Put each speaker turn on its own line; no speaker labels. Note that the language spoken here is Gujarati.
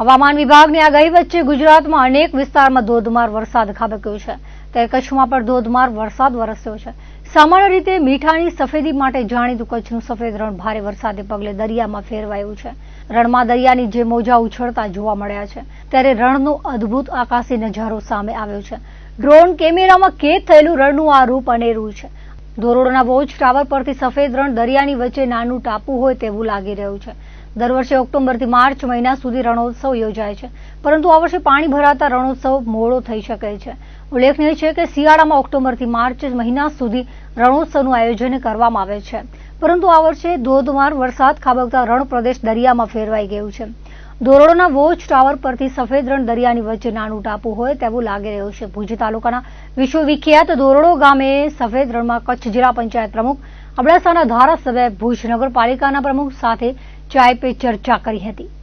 હવામાન વિભાગની આગાહી વચ્ચે ગુજરાતમાં અનેક વિસ્તારમાં ધોધમાર વરસાદ ખાબક્યો છે. ત્યારે કચ્છમાં પણ ધોધમાર વરસાદ વરસ્યો છે. સામાન્ય રીતે મીઠાની સફેદી માટે જાણીતું કચ્છનું સફેદ રણ ભારે વરસાદે પગલે દરિયામાં ફેરવાયું છે. રણમાં દરિયાની જે મોજા ઉછળતા જોવા મળ્યા છે. ત્યારે રણનો અદ્ભુત આકાશી નજારો સામે આવ્યો છે. ડ્રોન કેમેરામાં કેદ થયેલું રણનું આ રૂપ અનેરું છે. ધોરડોના વોચ ટાવર પરથી સફેદ રણ દરિયાની વચ્ચે નાનું ટાપુ હોય તેવું લાગી રહ્યું છે. દર વર્ષે ઓક્ટોબરથી માર્ચ મહિના સુધી રણોત્સવ યોજાય છે. પરંતુ આ વર્ષે પાણી ભરાતા રણોત્સવ મોડો થઈ શકે છે. ઉલ્લેખનીય છે કે શિયાળામાં ઓક્ટોબરથી માર્ચ મહિના સુધી રણોત્સવનું આયોજન કરવામાં આવે છે. પરંતુ આ વર્ષે ધોધમાર વરસાદ ખાબકતા રણ પ્રદેશ દરિયામાં ફેરવાઈ ગયું છે. ધોરડોના વોચ ટાવર પરથી સફેદ રણ દરિયાની વચ્ચે નાનું ટાપુ હોય તેવું લાગી રહ્યું છે. ભુજ તાલુકાના વિશ્વવિખ્યાત ધોરડો ગામે સફેદ રણમાં કચ્છ જિલ્લા પંચાયત પ્રમુખ અબડાસાના ધારાસભ્ય ભુજ નગરપાલિકાના પ્રમુખ સાથે ચાય પે ચર્ચા કરી હતી.